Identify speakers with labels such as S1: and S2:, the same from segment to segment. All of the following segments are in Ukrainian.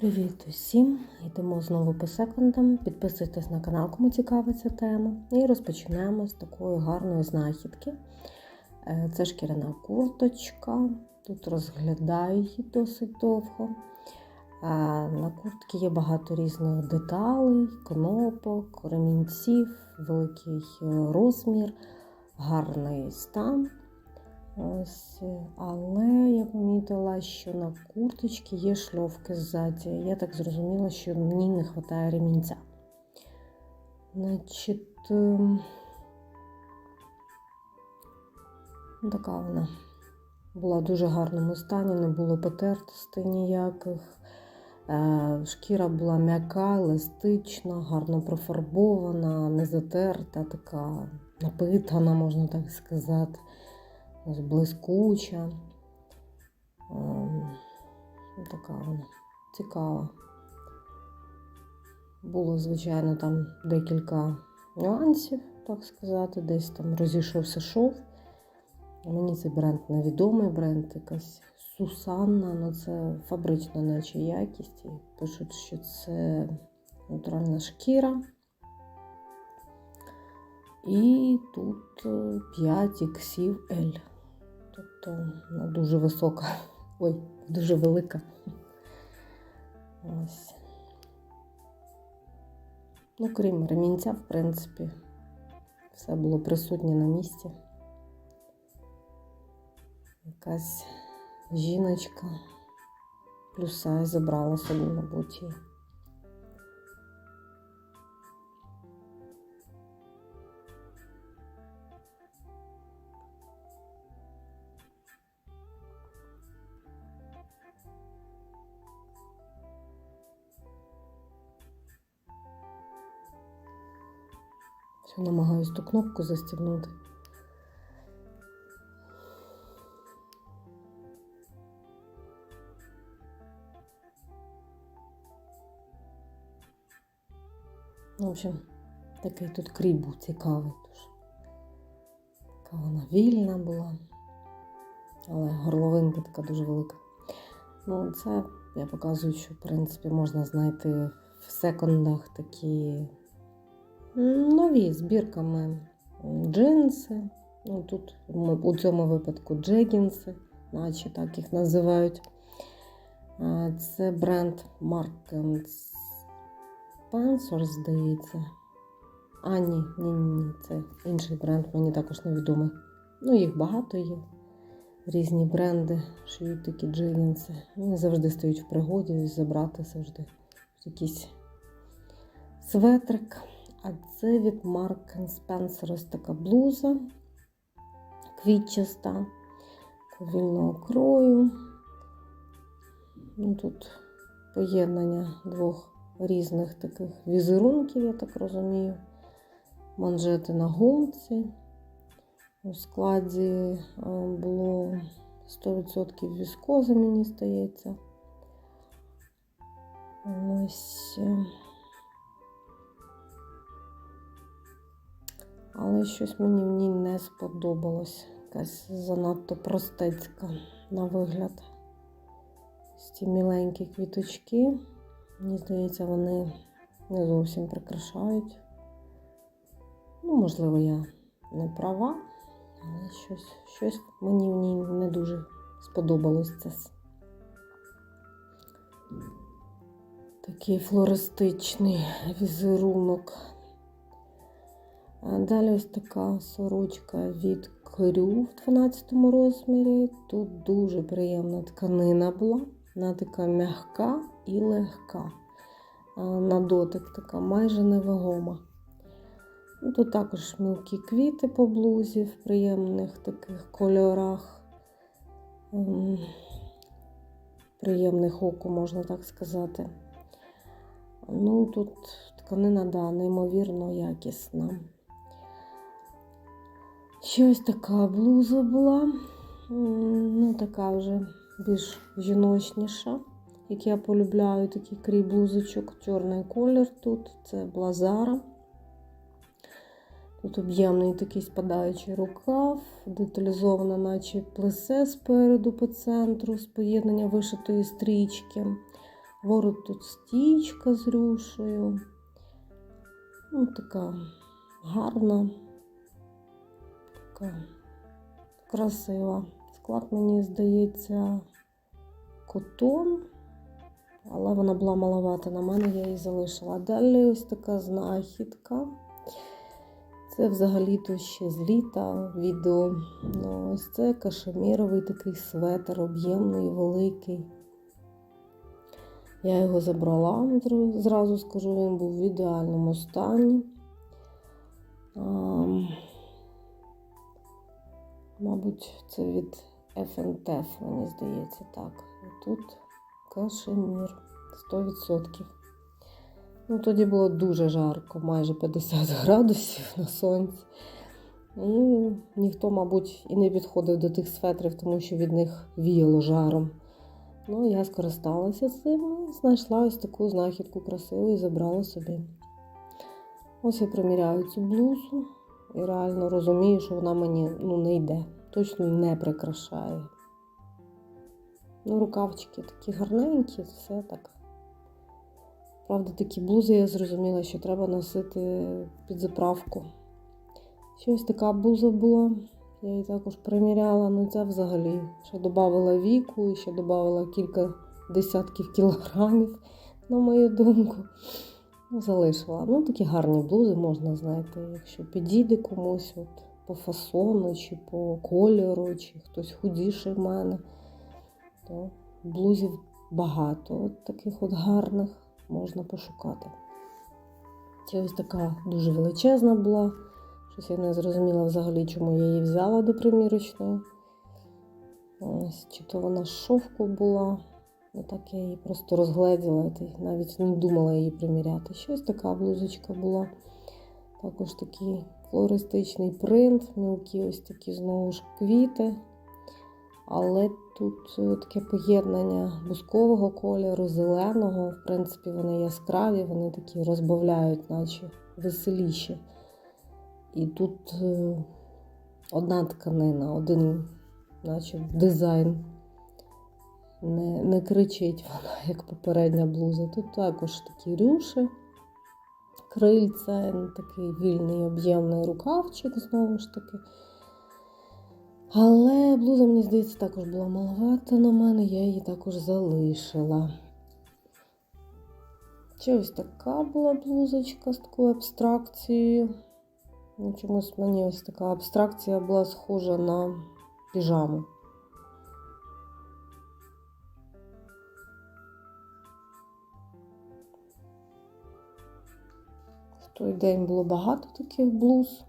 S1: Привіт усім! Йдемо знову по секундам. Підписуйтесь на канал, кому цікава ця тема. І розпочинаємо з такої гарної знахідки. Е, Це шкіряна курточка. Тут розглядаю її досить довго. Е, На куртці є багато різних деталей, кнопок, ремінців, великий е, розмір, гарний стан. Ось, але я помітила, що на курточці є шльовки ззаді. Я так зрозуміла, що мені не вистачає ремінця. Значить, ем, така вона була в дуже гарному стані, не було потертостей ніяких. Е, Шкіра була м'яка, еластична, гарно профарбована, не затерта, така напитана, можна так сказати блискуча. Ем, Така вона цікава. Було, звичайно, там декілька нюансів, так сказати, десь там розійшовся шов. Мені цей бренд невідомий, бренд якась Сусанна, ну це фабрична наче якість. І пишуть, що це натуральна шкіра. І тут е, 5 іксів L. Тобто дуже висока. Ой, дуже велика. Ось. Ну, крім ремінця, в принципі, все було присутнє на місці. Якась жіночка плюса забрала собі, мабуть, Все намагаюсь ту кнопку застігнути. В общем, такий тут крій був цікавий дуже. Така вона вільна була, але горловинка така дуже велика. Ну, це я показую, що в принципі можна знайти в секондах такі нові збірками джинси. Ну, тут у цьому випадку джегінси, наче так їх називають. Це бренд Mark Spencer, здається. А, ні, ні, ні, це інший бренд, мені також невідомий. Ну, їх багато є. Різні бренди шиють такі джинси. Вони завжди стають в пригоді, забрати завжди якийсь светрик. А це від Mark Spencer ось така блуза квітчаста, вільного крою. Ну, Тут поєднання двох різних таких візерунків, я так розумію. Манжети на гумці. У складі е, було 100% віскози, мені здається. Ось. Але щось мені в ній не сподобалось. Якась занадто простецька на вигляд. Ось ці міленькі квіточки. Мені здається, вони не зовсім прикрашають. Ну, можливо, я не права, але щось, щось мені в ній не дуже сподобалось це. Такий флористичний візерунок. А Далі ось така сорочка від Крю в 12 розмірі. Тут дуже приємна тканина була. Вона така м'яка і легка. На дотик така майже невагома. Тут також мілкі квіти по блузі в приємних таких кольорах. Ем, Приємних оку, можна так сказати. Ну, тут тканина, да, неймовірно якісна. Ще ось така блуза була. Ну, така вже більш жіночніша, як я полюбляю такий крій блузочок. Чорний колір тут. Це блазара. Тут об'ємний такий спадаючий рукав, деталізована, наче плесе спереду по центру з поєднання вишитої стрічки. Ворот тут стічка з рюшею. Ну, така гарна, така красива. Склад, мені здається, котон, але вона була маловата на мене, я її залишила. Далі ось така знахідка. Це взагалі-то ще з літа відео. Ну, ось це кашеміровий такий светр, об'ємний, великий. Я його забрала, зразу скажу, він був в ідеальному стані. Мабуть, це від FNTF, мені здається, так. І тут кашемір 100%. Ну, тоді було дуже жарко, майже 50 градусів на сонці. І ніхто, мабуть, і не підходив до тих светрів, тому що від них віяло жаром. Ну, я скористалася цим і знайшла ось таку знахідку красиву і забрала собі. Ось я приміряю цю блузу і реально розумію, що вона мені ну, не йде, точно не прикрашає. Ну, рукавчики такі гарненькі, все так. Правда, такі блузи я зрозуміла, що треба носити під заправку. Ще ось така блуза була. Я її також приміряла, ну це взагалі ще додавала віку і ще додавала кілька десятків кілограмів, на мою думку. Ну, залишила. Ну, такі гарні блузи можна, знаєте, якщо підійде комусь от, по фасону, чи по кольору, чи хтось худіший в мене, то блузів багато от таких от гарних можна пошукати. Це ось така дуже величезна була. Щось я не зрозуміла взагалі, чому я її взяла до примірочної. Ось, Чи то вона з шовку була. Ну так я її просто розгледіла навіть не думала її приміряти. Щось така блузочка була. Також такий флористичний принт, мілкі ось такі знову ж квіти. Але тут е, таке поєднання бускового кольору, зеленого. В принципі, вони яскраві, вони такі розбавляють, наче веселіші. І тут е, одна тканина, один, наче дизайн. Не не кричить вона, як попередня блуза. Тут також такі рюші, крильця, такий вільний об'ємний рукавчик, знову ж таки. Але блуза, мені здається, також була маловата на мене, я її також залишила. Ще ось така була блузочка з такою абстракцією. Ну, Чомусь мені ось така абстракція була схожа на піжаму. Той день було багато таких блуз.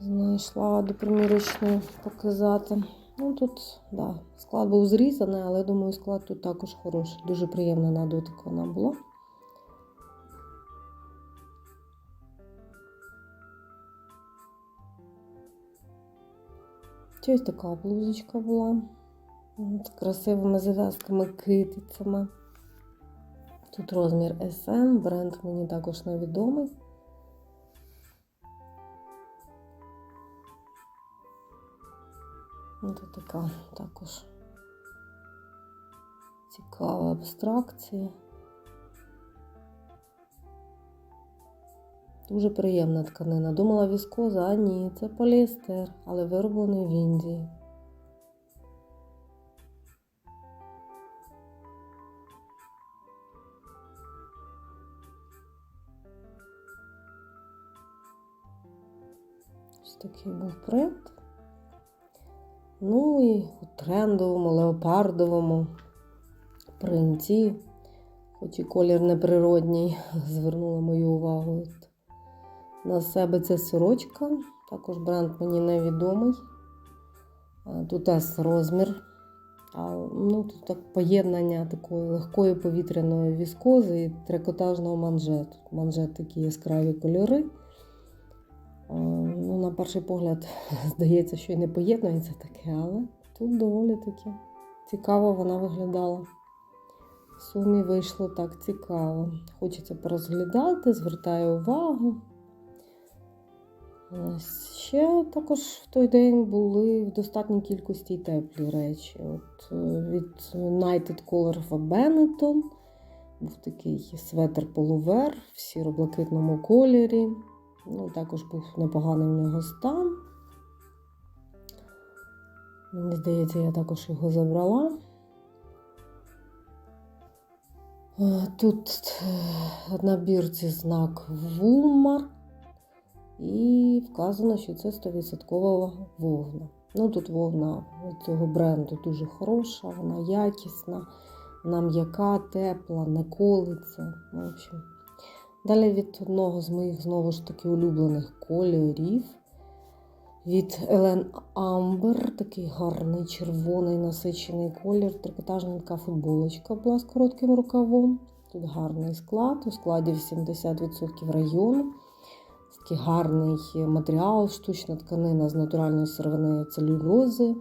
S1: Знайшла до примірочної показати. Ну тут, да, склад був зрізаний, але думаю, склад тут також хороший. Дуже приємна на дотик вона була. Ось така блузочка була. З красивими зав'язками китицями. Тут розмір SM, бренд мені також невідомий. Тут така також цікава абстракція. Дуже приємна тканина. Думала віскоза, а ні, це поліестер, але вироблений в Індії. Такий був принт. Ну і у трендовому, леопардовому принті, хоч і колір неприродній, звернула мою увагу. На себе це сорочка, також бренд мені невідомий. Тут S розмір. А, ну, Тут так поєднання такої легкої повітряної віскози і трикотажного манжету. Манжет такі яскраві кольори. На перший погляд, здається, що і не поєднується таке, але тут доволі таки цікаво вона виглядала. В сумі вийшло так цікаво. Хочеться порозглядати, звертаю увагу. Ще також в той день були в достатній кількості теплі речі. От, е, від United Color of Benetton був такий светр полувер в сіро-блакитному кольорі. Ну, також був непоганий в нього стан. Мені здається, я також його забрала. Е, Тут е, на бірці знак Woolmark. І вказано, що це 100% вовна. Ну, тут вовна цього бренду дуже хороша, вона якісна, вона м'яка, тепла, не колиться. В общем. Далі від одного з моїх знову ж таки улюблених кольорів. Від Елен Амбер, такий гарний червоний насичений колір, трикотажна така футболочка була з коротким рукавом. Тут гарний склад, у складі 80% району. Такий гарний матеріал, штучна тканина з натуральної сировини целюльози.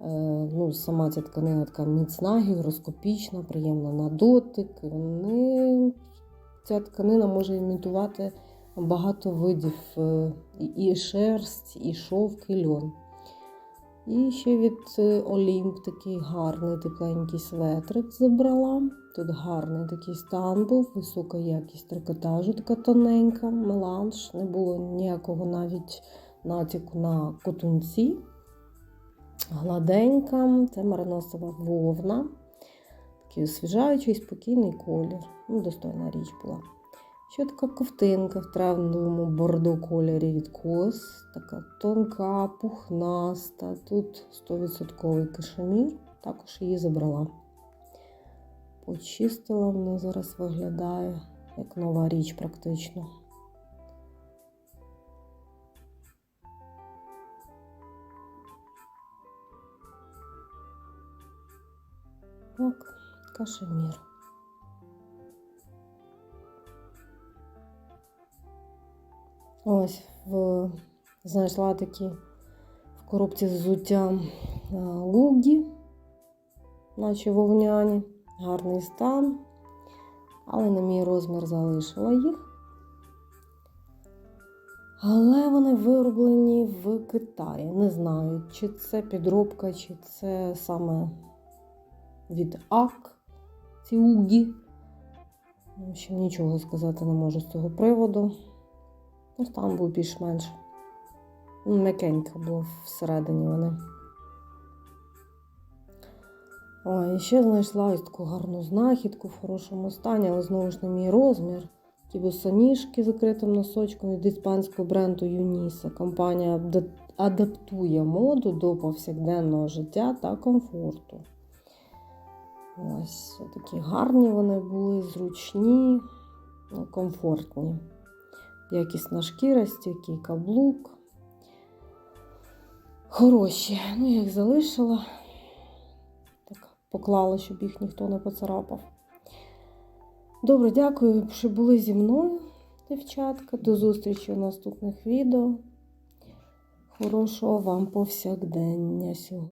S1: Е, ну, Сама ця тканина така міцна, гігроскопічна, приємна на дотик. Вони... Ця тканина може імітувати багато видів е, і- шерсть, і шовк, і льон. І ще від е, Олімп такий гарний тепленький светрик забрала. Тут гарний такий стан був, висока якість трикотажу, така тоненька, меланж. Не було ніякого навіть натяку на котунці. Гладенька, це мариносова вовна. Такий освіжаючий, спокійний колір. Ну, достойна річ була. Ще така ковтинка в травному бордо кольорі від кос. Така тонка, пухнаста. Тут 100% кашемір. Також її забрала. Почистила, вона зараз виглядає як нова річ практично. Кашемір. Ось в, знайшла такі в коробці з взуттям а, гугі, наче вовняні, гарний стан, але на мій розмір залишила їх. Але вони вироблені в Китаї. Не знаю, чи це підробка, чи це саме від АК, ці угі. В нічого сказати не можу з цього приводу. Ну, стан був більш-менш ну, м'якенько було всередині вони. Ой, і ще знайшла ось таку гарну знахідку в хорошому стані, але знову ж не мій розмір. Такі босоніжки з закритим носочком від іспанського бренду Юніса. Компанія адаптує моду до повсякденного життя та комфорту. Ось такі гарні вони були, зручні, ну, комфортні. Якісна шкіра, стійкий каблук. Хороші. Ну, я їх залишила. Так, поклала, щоб їх ніхто не поцарапав. Добре, дякую, що були зі мною, дівчатка. До зустрічі у наступних відео. Хорошого вам повсякдення сьогодні.